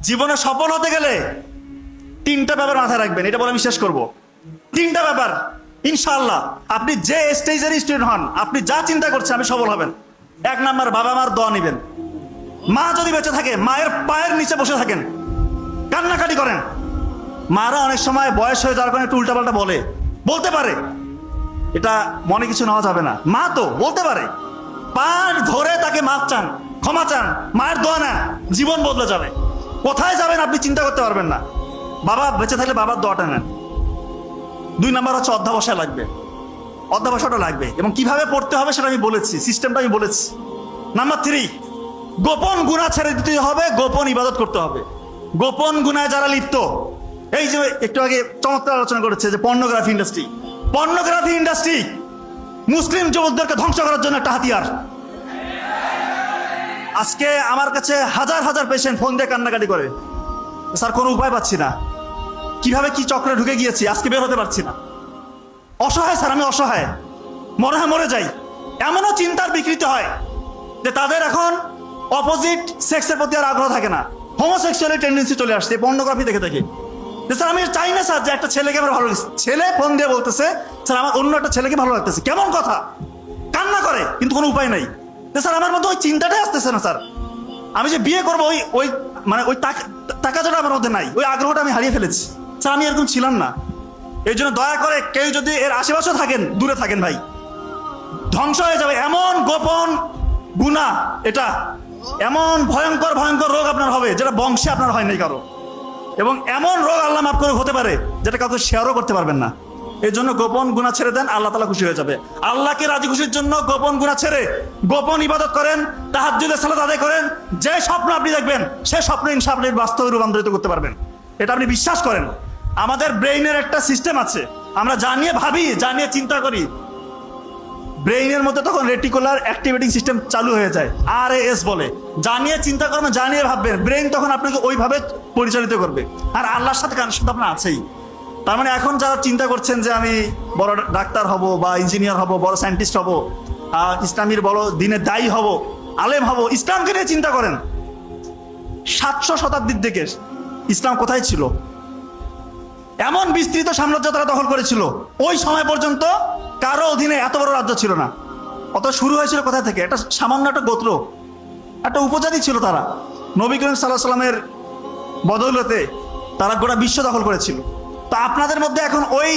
জীবনে সফল হতে গেলে তিনটা ব্যাপার মাথায় রাখবেন, এটা বলে আমি শেষ করব। তিনটা ব্যাপার ইনশাল্লাহ আপনি যে স্টেজের স্টুডেন্ট হন, আপনি যা চিন্তা করছেন, আপনি সফল হবেন। এক নাম্বার, বাবা মার দোয়া নিবেন। মা যদি বেঁচে থাকে, মায়ের পায়ের নিচে বসে থাকেন, কান্নাকাটি করেন। মারা অনেক সময় বয়স হয়ে যাওয়ার কারণে একটু উল্টাপাল্টা বলে। বলতে পারে। এটা মনে কিছু নেওয়া যাবে না। মা তো, বলতে পারে। পার ধরে তাকে মাপ চান, ক্ষমা চান, মায়ের দোয়া না জীবন বদলে যাবে। কোথায় যাবেন আপনি চিন্তা করতে পারবেন না। বাবা, বেঁচে থাকলে বাবার দোয়াটা নেন। দুই নাম্বার হচ্ছে অধ্যাবসায় লাগবে। অধ্যাবসায়টা লাগবে এবং কীভাবে পড়তে হবে সেটা আমি বলেছি, সিস্টেমটা আমি বলেছি। নাম্বার থ্রি, গোপন গুণা ছেড়ে দিতে হবে, গোপন ইবাদত করতে হবে। গোপন গুণায় যারা লিপ্ত, এই যে একটু আগে চমৎকার আলোচনা করেছে যে পর্নোগ্রাফি ইন্ডাস্ট্রি। পর্নোগ্রাফি ইন্ডাস্ট্রি, মুসলিম যুবকদেরকে ধ্বংস করার জন্য একটা হাতিয়ার। আজকে আমার কাছে হাজার হাজার পেশেন্ট ফোন দিয়ে কান্নাকাটি করে। স্যার, কোনো উপায় পাচ্ছি না। কীভাবে কি চক্রে ঢুকে গিয়েছি, আজকে বের হতে পারছি না। অসহায় স্যার, আমি অসহায়। মনে হয় মরে যাই। এমনও চিন্তার বিকৃতি হয় যে তাদের এখন অপোজিট সেক্সের প্রতি আর আগ্রহ থাকে না। হোমোসেক্সুয়ালি টেন্ডেন্সি চলে আসছে পর্নোগ্রাফি দেখে দেখে। স্যার, আমি চাই না স্যার যে একটা ছেলেকে আমার ভালো লাগছে। ছেলে ফোন দিয়ে বলতেছে, স্যার, আমার অন্য একটা ছেলেকে ভালো লাগতেছে। কেমন কথা? কান্না করে, কিন্তু কোনো উপায় নাই। স্যার, আমার মধ্যে ওই চিন্তাটাই আসতেছে না, স্যার। আমি যে বিয়ে করব, ওই ওই মানে ওই টাকাটা আমার মধ্যে নাই। ওই আগ্রহটা আমি হারিয়ে ফেলেছি। স্যার, আমি এরকম ছিলাম না। এই জন্য দয়া করে কেউ যদি এর আশেপাশে থাকেন, দূরে থাকেন ভাই। ধ্বংস হয়ে যাবে এমন গোপন গুণা এটা। এমন ভয়ঙ্কর ভয়ঙ্কর রোগ আপনার হবে, যেটা বংশে আপনার হয় নাই কারও। এবং এমন রোগ আল্লাহ মাফ করে হতে পারে, যেটা কাউকে শেয়ারও করতে পারবেন না। এই জন্য গোপন গুণা ছেড়ে দেন, আল্লাহ তালা খুশি হয়ে যাবে। আল্লাহকে রাজি খুশির জন্য গোপন গুণা ছেড়ে গোপন ইবাদত করেন তাহার যদি সালাদ আদায় করেন, যে স্বপ্ন আপনি দেখবেন, সে স্বপ্ন ইনশা আপনি বাস্তবে রূপান্তরিত করতে পারবেন। এটা আপনি বিশ্বাস করেন। আমাদের ব্রেইনের একটা সিস্টেম আছে, আমরা জানিয়ে ভাবি, জানিয়ে চিন্তা করি। ব্রেইনের মধ্যে তখন রেটিকুলার অ্যাক্টিভেটিং সিস্টেম চালু হয়ে যায় আর এস বলে। জানিয়ে চিন্তা করবেন জানিয়ে ভাববেন, ব্রেইন তখন আপনাকে ওইভাবে পরিচালিত করবে। আর আল্লাহর সাথে কানেকশন তো আপনার আছেই। তার মানে এখন যারা চিন্তা করছেন যে আমি বড় ডাক্তার হব বা ইঞ্জিনিয়ার হব, বড় সায়েন্টিস্ট হব ইসলামীর বড় দিনে দায়ী হব, আলেম হব, ইসলামকে নিয়ে চিন্তা করেন। সাতশো শতাব্দীর দিকে ইসলাম কোথায় ছিল? এমন বিস্তৃত সাম্রাজ্য তারা দখল করেছিল। ওই সময় পর্যন্ত কারও অধীনে এত বড় রাজ্য ছিল না। অত শুরু হয়েছিল কোথা থেকে? একটা সামান্য একটা গোত্র, একটা উপজাতি ছিল তারা। নবী করিম সাল্লাহ সাল্লামের বদৌলতে তারা গোটা বিশ্ব দখল করেছিল। তো আপনাদের মধ্যে এখন ওই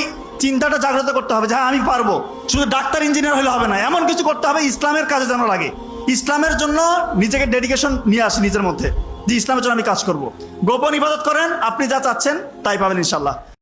চিন্তাটা জাগ্রত করতে হবে যে হ্যাঁ আমি পারব। শুধু ডাক্তার ইঞ্জিনিয়ার হলে হবে না, এমন কিছু করতে হবে ইসলামের কাজে যেন লাগে। ইসলামের জন্য নিজেকে ডেডিকেশন নিয়ে আসি নিজের মধ্যে, যে ইসলামের জন্য আমি কাজ করব। গোপন ইবাদত করেন, আপনি যা চাচ্ছেন তাই পাবেন ইনশাল্লাহ